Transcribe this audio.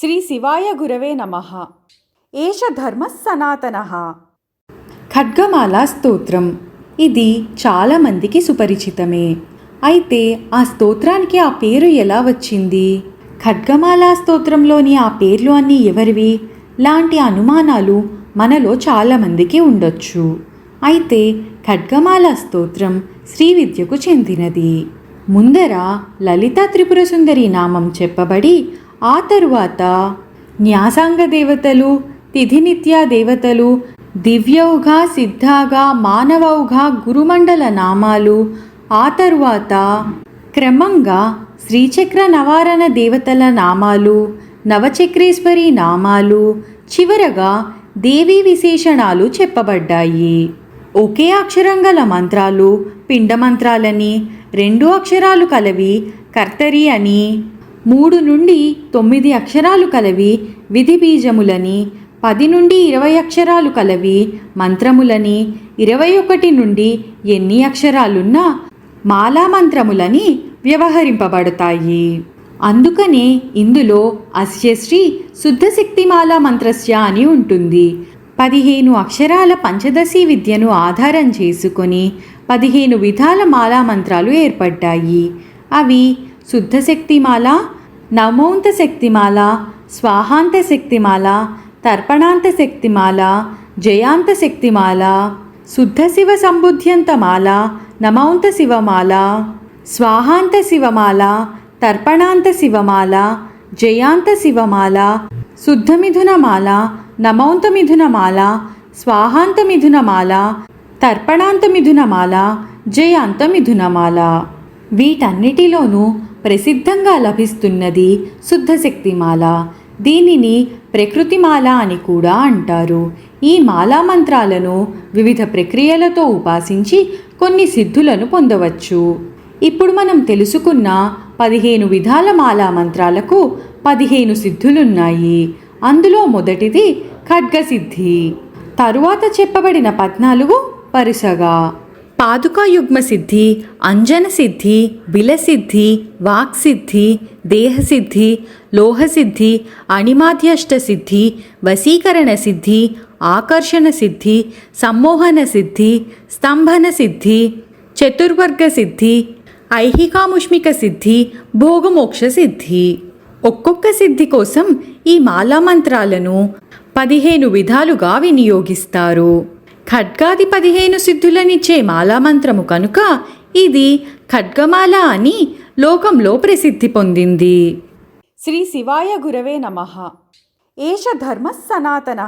శ్రీ శివాయ గురవే నమ. ఏష ధర్మ సనాతన. ఖడ్గమాల స్తోత్రం. ఇది చాలామందికి సుపరిచితమే. అయితే ఆ స్తోత్రానికి ఆ పేరు ఎలా వచ్చింది? ఖడ్గమాల స్తోత్రంలోని ఆ పేర్లు అన్నీ ఎవరివి? లాంటి అనుమానాలు మనలో చాలామందికి ఉండొచ్చు. అయితే ఖడ్గమాల స్తోత్రం శ్రీ విద్యకు చెందినది. ముందర లలితా త్రిపుర సుందరి నామం చెప్పబడి ఆ తరువాత న్యాసాంగ దేవతలు తిథినిత్య దేవతలు దివ్యౌఘ సిద్ధాగా మానవౌఘ గురుమండల నామాలు ఆ తరువాత క్రమంగా శ్రీచక్ర నవారణ దేవతల నామాలు నవచక్రేశ్వరి నామాలు చివరగా దేవీ విశేషణాలు చెప్పబడ్డాయి. ఒకే అక్షరం గల మంత్రాలు పిండ మంత్రాలని రెండు అక్షరాలు కలవి కర్తరి అని మూడు నుండి తొమ్మిది అక్షరాలు కలవి విధి బీజములని పది నుండి ఇరవై అక్షరాలు కలవి మంత్రములని ఇరవై ఒకటి నుండి ఎన్ని అక్షరాలున్నా మాలా మంత్రములని వ్యవహరింపబడతాయి. అందుకనే ఇందులో అస్యశ్రీ శుద్ధశక్తిమాలా మంత్రస్య అని ఉంటుంది. పదిహేను అక్షరాల పంచదశి విద్యను ఆధారం చేసుకొని పదిహేను విధాల మాలా మంత్రాలు ఏర్పడ్డాయి. అవి శుద్ధశక్తిమాల నవమౌంత శక్తిమాల స్వాహాంత శక్తిమాల తర్పణాంత శక్తిమాల జయాంత శక్తిమాల శుద్ధ శివ సంబుద్ధ్యంతమాల నమౌంత శివమాల స్వాహాంత శివమాల తర్పణాంత శివమాల జయాంత శివమాల శుద్ధ మిథునమాల నమౌంత మిథునమాల స్వాహాంత మిథునమాల తర్పణాంత మిథునమాల జయాంత మిథునమాల వీటన్నిటిలోనూ ప్రసిద్ధంగా లభిస్తున్నది శుద్ధశక్తిమాల. దీనిని ప్రకృతిమాల అని కూడా అంటారు. ఈ మాలా మంత్రాలను వివిధ ప్రక్రియలతో ఉపాసించి కొన్ని సిద్ధులను పొందవచ్చు. ఇప్పుడు మనం తెలుసుకున్న పదిహేను విధాల మాలా మంత్రాలకు పదిహేను సిద్ధులున్నాయి. అందులో మొదటిది ఖడ్గసిద్ధి. తరువాత చెప్పబడిన పద్నాలుగు వరుసగా. పాదుకాయుగ్మ సిద్ధి అంజన సిద్ధి బిలసిద్ధి వాక్సిద్ధి దేహసిద్ధి లోహసిద్ధి అణిమాధ్యష్ట సిద్ధి వశీకరణ సిద్ధి ఆకర్షణ సిద్ధి సమ్మోహన సిద్ధి స్తంభన సిద్ధి చతుర్వర్గ సిద్ధి ఐహికాముష్మిక సిద్ధి భోగమోక్ష సిద్ధి ఒక్కొక్క సిద్ధి కోసం ఈ మాలా మంత్రాలను పదిహేను విధాలుగా వినియోగిస్తారు. ఖడ్గాది పదిహేను సిద్ధులనిచ్చే మాలామంత్రము కనుక ఇది ఖడ్గమాల అని లోకంలో ప్రసిద్ధి పొందింది. శ్రీ శివాయ గురవే నమ. ఏష ధర్మ సనాతన.